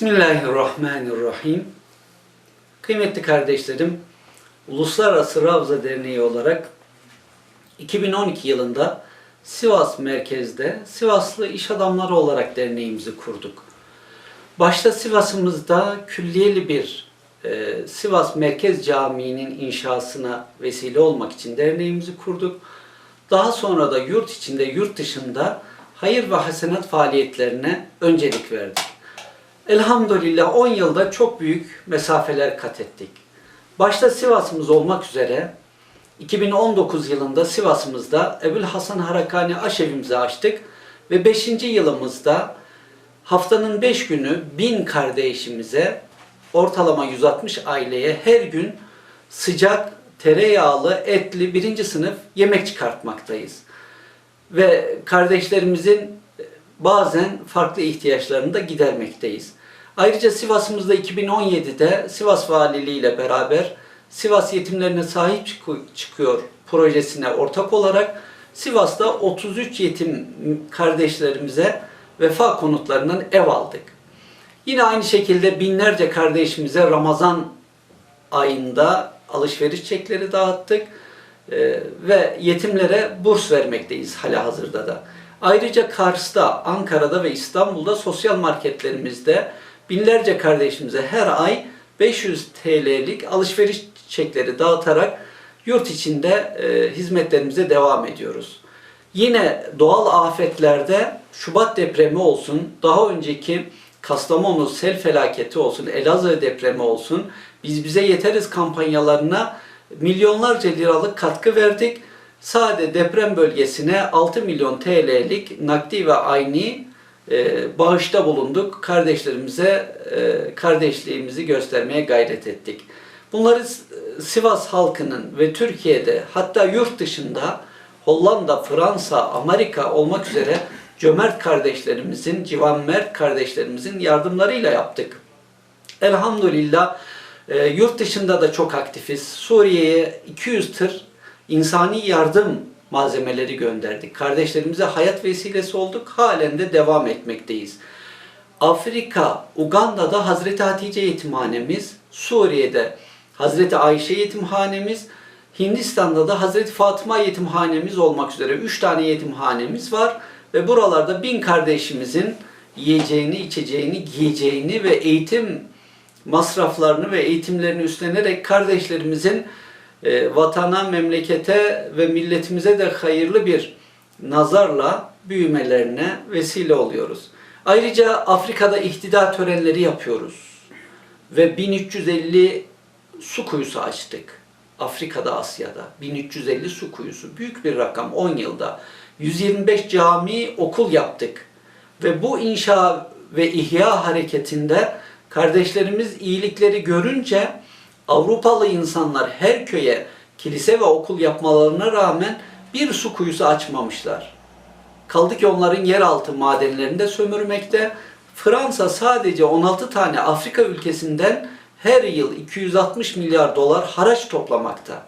Bismillahirrahmanirrahim. Kıymetli kardeşlerim, Uluslararası Ravza Derneği olarak 2012 yılında Sivas merkezde Sivaslı iş adamları olarak derneğimizi kurduk. Başta Sivas'ımızda külliyeli bir e, Sivas Merkez Camii'nin inşasına vesile olmak için derneğimizi kurduk. Daha sonra da yurt içinde, yurt dışında hayır ve hasenat faaliyetlerine öncelik verdik. Elhamdülillah 10 yılda çok büyük mesafeler kat ettik. Başta Sivas'ımız olmak üzere 2019 yılında Sivas'ımızda Ebu'l Hasan Harakani aşevimizi açtık ve 5. yılımızda haftanın 5 günü 1000 kardeşimize ortalama 160 aileye her gün sıcak, tereyağlı, etli birinci sınıf yemek çıkartmaktayız. Ve kardeşlerimizin bazen farklı ihtiyaçlarını da gidermekteyiz. Ayrıca Sivas'ımızda 2017'de Sivas Valiliği ile beraber Sivas yetimlerine sahip çıkı- çıkıyor projesine ortak olarak Sivas'ta 33 yetim kardeşlerimize vefa konutlarından ev aldık. Yine aynı şekilde binlerce kardeşimize Ramazan ayında alışveriş çekleri dağıttık ve yetimlere burs vermekteyiz hala hazırda da. Ayrıca Kars'ta, Ankara'da ve İstanbul'da sosyal marketlerimizde binlerce kardeşimize her ay 500 TL'lik alışveriş çekleri dağıtarak yurt içinde e, hizmetlerimize devam ediyoruz. Yine doğal afetlerde Şubat depremi olsun, daha önceki Kastamonu sel felaketi olsun, Elazığ depremi olsun, biz bize yeteriz kampanyalarına milyonlarca liralık katkı verdik. Sade deprem bölgesine 6 milyon TL'lik nakdi ve ayni e, bağışta bulunduk. Kardeşlerimize e, kardeşliğimizi göstermeye gayret ettik. Bunları Sivas halkının ve Türkiye'de hatta yurt dışında Hollanda, Fransa, Amerika olmak üzere cömert kardeşlerimizin, civanmert kardeşlerimizin yardımlarıyla yaptık. Elhamdülillah e, yurt dışında da çok aktifiz. Suriye'ye 200 tır insani yardım malzemeleri gönderdik. Kardeşlerimize hayat vesilesi olduk. Halen de devam etmekteyiz. Afrika, Uganda'da Hazreti Hatice yetimhanemiz, Suriye'de Hazreti Ayşe yetimhanemiz, Hindistan'da da Hazreti Fatıma yetimhanemiz olmak üzere 3 tane yetimhanemiz var ve buralarda bin kardeşimizin yiyeceğini, içeceğini, giyeceğini ve eğitim masraflarını ve eğitimlerini üstlenerek kardeşlerimizin e, vatana, memlekete ve milletimize de hayırlı bir nazarla büyümelerine vesile oluyoruz. Ayrıca Afrika'da ihtida törenleri yapıyoruz. Ve 1350 su kuyusu açtık. Afrika'da, Asya'da. 1350 su kuyusu. Büyük bir rakam 10 yılda. 125 cami, okul yaptık. Ve bu inşa ve ihya hareketinde kardeşlerimiz iyilikleri görünce Avrupalı insanlar her köye kilise ve okul yapmalarına rağmen bir su kuyusu açmamışlar. Kaldı ki onların yeraltı madenlerinde sömürmekte. Fransa sadece 16 tane Afrika ülkesinden her yıl 260 milyar dolar haraç toplamakta.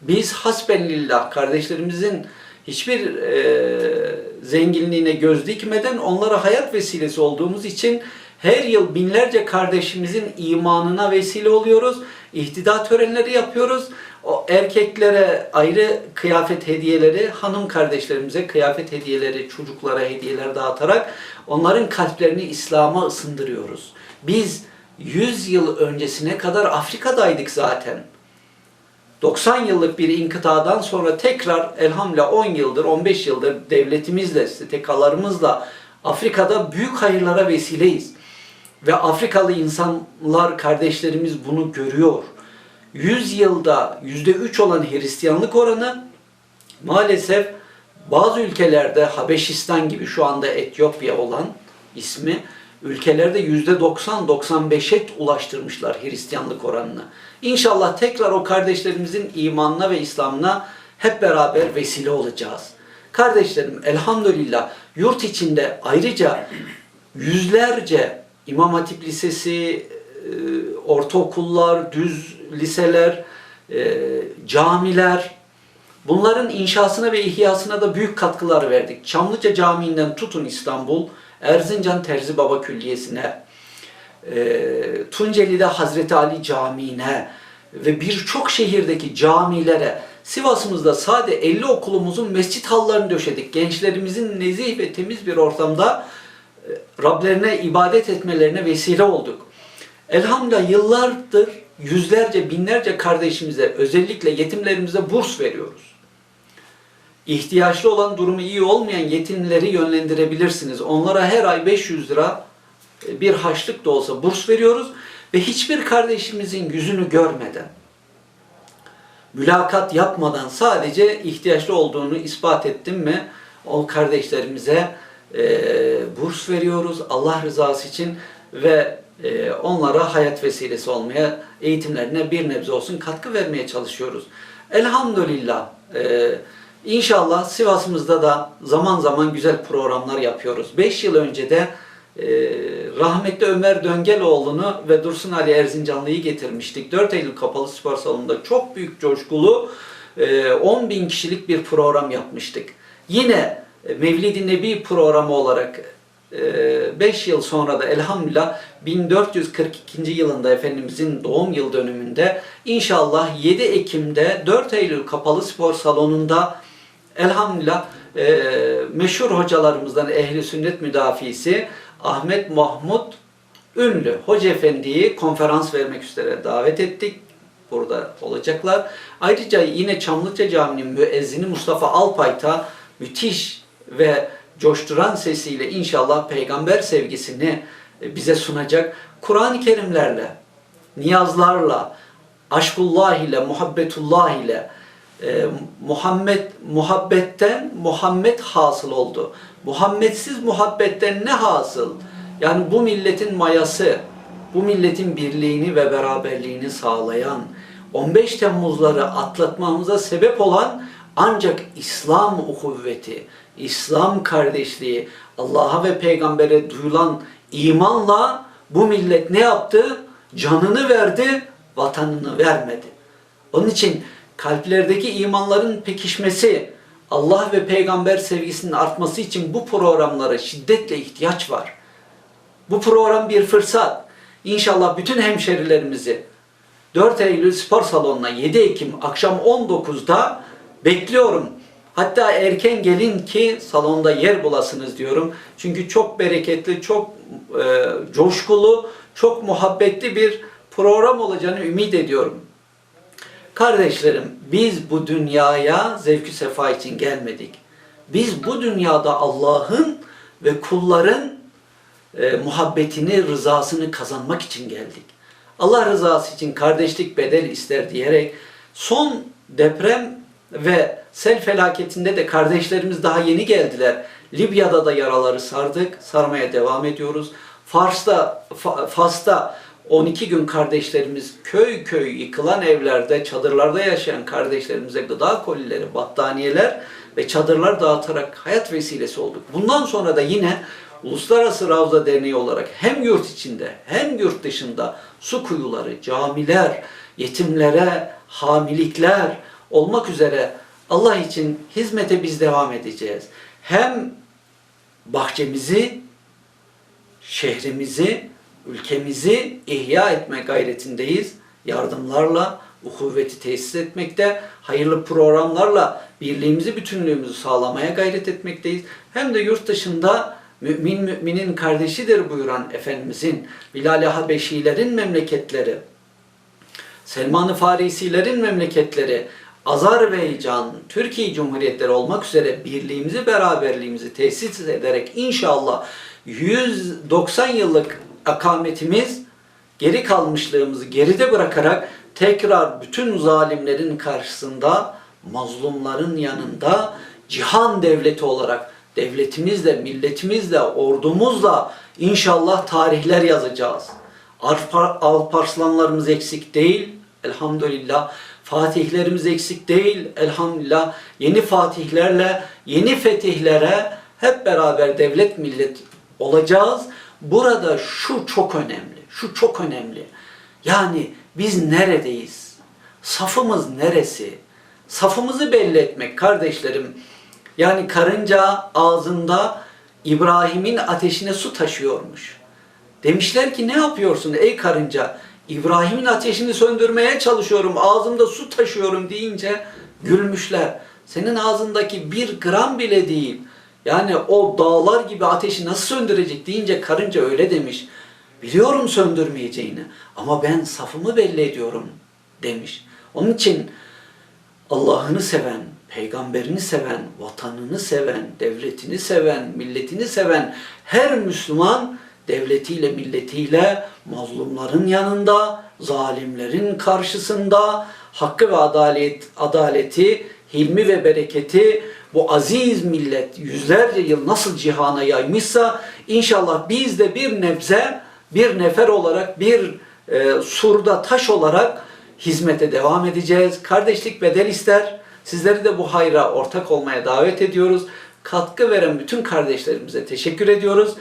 Biz hasbenlillah kardeşlerimizin hiçbir e, zenginliğine göz dikmeden onlara hayat vesilesi olduğumuz için her yıl binlerce kardeşimizin imanına vesile oluyoruz. İhtida törenleri yapıyoruz. O erkeklere ayrı kıyafet hediyeleri, hanım kardeşlerimize kıyafet hediyeleri, çocuklara hediyeler dağıtarak onların kalplerini İslam'a ısındırıyoruz. Biz 100 yıl öncesine kadar Afrika'daydık zaten. 90 yıllık bir inkıtadan sonra tekrar elhamdülillah 10 yıldır, 15 yıldır devletimizle, STK'larımızla Afrika'da büyük hayırlara vesileyiz. Ve Afrikalı insanlar, kardeşlerimiz bunu görüyor. 100 yılda %3 olan Hristiyanlık oranı maalesef bazı ülkelerde Habeşistan gibi şu anda Etiyopya olan ismi ülkelerde %90-95'e ulaştırmışlar Hristiyanlık oranını. İnşallah tekrar o kardeşlerimizin imanına ve İslam'ına hep beraber vesile olacağız. Kardeşlerim elhamdülillah yurt içinde ayrıca yüzlerce İmam Hatip Lisesi, e, ortaokullar, düz liseler, e, camiler, bunların inşasına ve ihyasına da büyük katkılar verdik. Çamlıca Camii'nden tutun İstanbul, Erzincan Terzi Baba Külliyesi'ne, e, Tunceli'de Hazreti Ali Camii'ne ve birçok şehirdeki camilere Sivas'ımızda sade 50 okulumuzun mescit hallarını döşedik. Gençlerimizin nezih ve temiz bir ortamda Rablerine ibadet etmelerine vesile olduk. Elhamdülillah yıllardır yüzlerce, binlerce kardeşimize, özellikle yetimlerimize burs veriyoruz. İhtiyaçlı olan durumu iyi olmayan yetimleri yönlendirebilirsiniz. Onlara her ay 500 lira e, bir haçlık da olsa burs veriyoruz ve hiçbir kardeşimizin yüzünü görmeden, mülakat yapmadan sadece ihtiyaçlı olduğunu ispat ettim mi o kardeşlerimize e, burs veriyoruz Allah rızası için ve e, onlara hayat vesilesi olmaya, eğitimlerine bir nebze olsun katkı vermeye çalışıyoruz. Elhamdülillah. E, inşallah Sivas'ımızda da zaman zaman güzel programlar yapıyoruz. 5 yıl önce de e, rahmetli Ömer Döngeloğlu'nu ve Dursun Ali Erzincanlı'yı getirmiştik. 4 Eylül Kapalı Spor Salonu'nda çok büyük coşkulu e, 10 bin kişilik bir program yapmıştık. Yine Mevlid-i Nebi programı olarak 5 yıl sonra da elhamdülillah 1442. yılında Efendimizin doğum yıl dönümünde inşallah 7 Ekim'de 4 Eylül Kapalı Spor Salonu'nda elhamdülillah e, meşhur hocalarımızdan ehli sünnet müdafisi Ahmet Mahmut Ünlü Hoca Efendi'yi konferans vermek üzere davet ettik. Burada olacaklar. Ayrıca yine Çamlıca Camii'nin müezzini Mustafa Alpayta müthiş ve coşturan sesiyle inşallah peygamber sevgisini e, bize sunacak. Kur'an-ı Kerimlerle, niyazlarla, aşkullah ile, muhabbetullah ile e, Muhammed muhabbetten Muhammed hasıl oldu. Muhammedsiz muhabbetten ne hasıl? Yani bu milletin mayası, bu milletin birliğini ve beraberliğini sağlayan, 15 Temmuzları atlatmamıza sebep olan ancak İslam ukuvveti, İslam kardeşliği, Allah'a ve peygambere duyulan imanla bu millet ne yaptı? Canını verdi, vatanını vermedi. Onun için kalplerdeki imanların pekişmesi, Allah ve peygamber sevgisinin artması için bu programlara şiddetle ihtiyaç var. Bu program bir fırsat. İnşallah bütün hemşerilerimizi 4 Eylül Spor Salonu'na 7 Ekim akşam 19'da bekliyorum. Hatta erken gelin ki salonda yer bulasınız diyorum. Çünkü çok bereketli, çok e, coşkulu, çok muhabbetli bir program olacağını ümit ediyorum. Kardeşlerim, biz bu dünyaya zevkü sefa için gelmedik. Biz bu dünyada Allah'ın ve kulların e, muhabbetini, rızasını kazanmak için geldik. Allah rızası için kardeşlik bedel ister diyerek son deprem ve sel felaketinde de kardeşlerimiz daha yeni geldiler. Libya'da da yaraları sardık, sarmaya devam ediyoruz. Fars'ta, Fa- Fas'ta 12 gün kardeşlerimiz köy köy yıkılan evlerde, çadırlarda yaşayan kardeşlerimize gıda kolileri, battaniyeler ve çadırlar dağıtarak hayat vesilesi olduk. Bundan sonra da yine Uluslararası Ravza Derneği olarak hem yurt içinde hem yurt dışında su kuyuları, camiler, yetimlere, hamilikler olmak üzere Allah için hizmete biz devam edeceğiz. Hem bahçemizi, şehrimizi, ülkemizi ihya etme gayretindeyiz. Yardımlarla, uhuvveti tesis etmekte, hayırlı programlarla birliğimizi, bütünlüğümüzü sağlamaya gayret etmekteyiz. Hem de yurt dışında mümin müminin kardeşidir buyuran Efendimizin Bilal-i Habeşilerin memleketleri, Selman-ı Farisilerin memleketleri, Azerbaycan, Türkiye Cumhuriyetleri olmak üzere birliğimizi, beraberliğimizi tesis ederek inşallah 190 yıllık akametimiz geri kalmışlığımızı geride bırakarak tekrar bütün zalimlerin karşısında mazlumların yanında cihan devleti olarak devletimizle, milletimizle, ordumuzla inşallah tarihler yazacağız. Alpar, Alparslanlarımız eksik değil elhamdülillah. Fatihlerimiz eksik değil elhamdülillah. Yeni fatihlerle, yeni fetihlere hep beraber devlet millet olacağız. Burada şu çok önemli, şu çok önemli. Yani biz neredeyiz? Safımız neresi? Safımızı belli etmek kardeşlerim. Yani karınca ağzında İbrahim'in ateşine su taşıyormuş. Demişler ki ne yapıyorsun ey karınca? İbrahim'in ateşini söndürmeye çalışıyorum, ağzımda su taşıyorum deyince gülmüşler. Senin ağzındaki bir gram bile değil. Yani o dağlar gibi ateşi nasıl söndürecek deyince karınca öyle demiş. Biliyorum söndürmeyeceğini ama ben safımı belli ediyorum demiş. Onun için Allah'ını seven, peygamberini seven, vatanını seven, devletini seven, milletini seven her Müslüman devletiyle, milletiyle mazlumların yanında, zalimlerin karşısında hakkı ve adalet, adaleti, hilmi ve bereketi bu aziz millet yüzlerce yıl nasıl cihana yaymışsa inşallah biz de bir nebze, bir nefer olarak, bir e, surda taş olarak hizmete devam edeceğiz. Kardeşlik bedel ister. Sizleri de bu hayra ortak olmaya davet ediyoruz. Katkı veren bütün kardeşlerimize teşekkür ediyoruz.